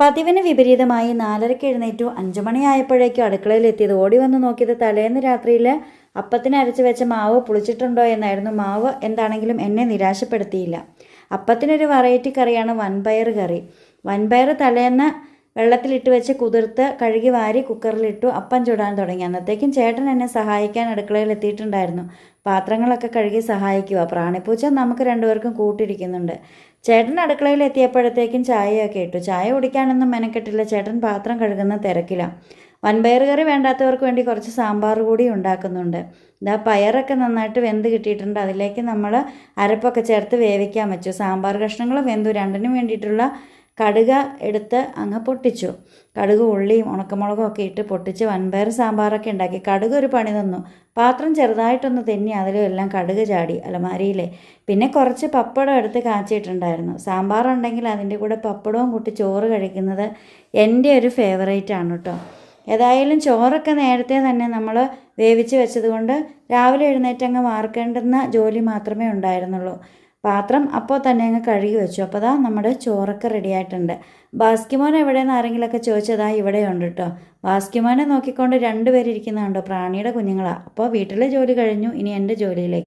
പതിവിന് വിപരീതമായി നാലരയ്ക്ക് എഴുന്നേറ്റു. അഞ്ചു മണിയായപ്പോഴേക്കും അടുക്കളയിൽ എത്തിയത്. ഓടി വന്ന് നോക്കിയത് തലേന്ന് രാത്രിയിൽ അപ്പത്തിന് അരച്ച് വെച്ച മാവ് പുളിച്ചിട്ടുണ്ടോ എന്നായിരുന്നു. മാവ് എന്താണെങ്കിലും എന്നെ നിരാശപ്പെടുത്തിയില്ല. അപ്പത്തിനൊരു വെറൈറ്റി കറിയാണ് വൻപയർ കറി. വൻപയർ തലേന്ന് വെള്ളത്തിലിട്ട് വെച്ച് കുതിർത്ത് കഴുകി വാരി കുക്കറിലിട്ടു അപ്പം ചൂടാൻ തുടങ്ങി. അന്നത്തേക്കും ചേട്ടൻ എന്നെ സഹായിക്കാൻ അടുക്കളയിൽ എത്തിയിട്ടുണ്ടായിരുന്നു. പാത്രങ്ങളൊക്കെ കഴുകി സഹായിക്കുക. പ്രാണിപ്പൂച്ച നമുക്ക് രണ്ടുപേർക്കും കൂട്ടിരിക്കുന്നുണ്ട്. ചേട്ടൻ അടുക്കളയിൽ എത്തിയപ്പോഴത്തേക്കും ചായയൊക്കെ ഇട്ടു. ചായ കുടിക്കാനൊന്നും മെനക്കെട്ടില്ല. ചേട്ടൻ പാത്രം കഴുകുന്ന തിരക്കിലാണ് വൻപയർ കറി വേണ്ടാത്തവർക്ക് വേണ്ടി കുറച്ച് സാമ്പാർ കൂടി ഉണ്ടാക്കുന്നുണ്ട്. ഇതാ പയറൊക്കെ നന്നായിട്ട് വെന്ത് കിട്ടിയിട്ടുണ്ട്. അതിലേക്ക് നമ്മൾ അരപ്പൊക്കെ ചേർത്ത് വേവിക്കാൻ വെച്ചു. സാമ്പാർ കഷ്ണങ്ങളും വെന്തു. രണ്ടിനും വേണ്ടിയിട്ടുള്ള കടുക എടുത്ത് അങ്ങ് പൊട്ടിച്ചു. കടുക് ഉള്ളിയും ഉണക്കമുളകും ഒക്കെ ഇട്ട് പൊട്ടിച്ച് വൻപയർ സാമ്പാറൊക്കെ ഉണ്ടാക്കി. കടുക് ഒരു പണി തന്നു. പാത്രം ചെറുതായിട്ടൊന്ന് തെന്നി അതിലും എല്ലാം കടുക് ചാടി അലമാരിയിലെ. പിന്നെ കുറച്ച് പപ്പടം എടുത്ത് കാച്ചിട്ടുണ്ടായിരുന്നു സാമ്പാറുണ്ടെങ്കിൽ അതിന്റെ കൂടെ പപ്പടവും കൂട്ടി ചോറ് കഴിക്കുന്നത് എന്റെ ഒരു ഫേവറേറ്റ് ആണ് കേട്ടോ. ഏതായാലും ചോറൊക്കെ നേരത്തെ തന്നെ നമ്മൾ വേവിച്ച് വെച്ചതുകൊണ്ട് രാവിലെ എഴുന്നേറ്റങ്ങ് മാർക്കേണ്ടുന്ന ജോലി മാത്രമേ ഉണ്ടായിരുന്നുള്ളൂ. പാത്രം അപ്പോൾ തന്നെ അങ്ങ് കഴുകി വെച്ചു. അപ്പോൾ അതാ നമ്മുടെ ചോറൊക്കെ റെഡി ആയിട്ടുണ്ട്. ബാസ്കിമോൻ എവിടെയെന്ന് ആരെങ്കിലുമൊക്കെ ചോദിച്ചതാ ഇവിടെയുണ്ട് കേട്ടോ ബാസ്കിമോനെ നോക്കിക്കൊണ്ട് രണ്ടുപേരിരിക്കുന്നതുണ്ടോ പ്രാണിയുടെ കുഞ്ഞുങ്ങളാണ് അപ്പോൾ വീട്ടിലെ ജോലി കഴിഞ്ഞു. ഇനി എന്റെ ജോലിയിലേക്ക്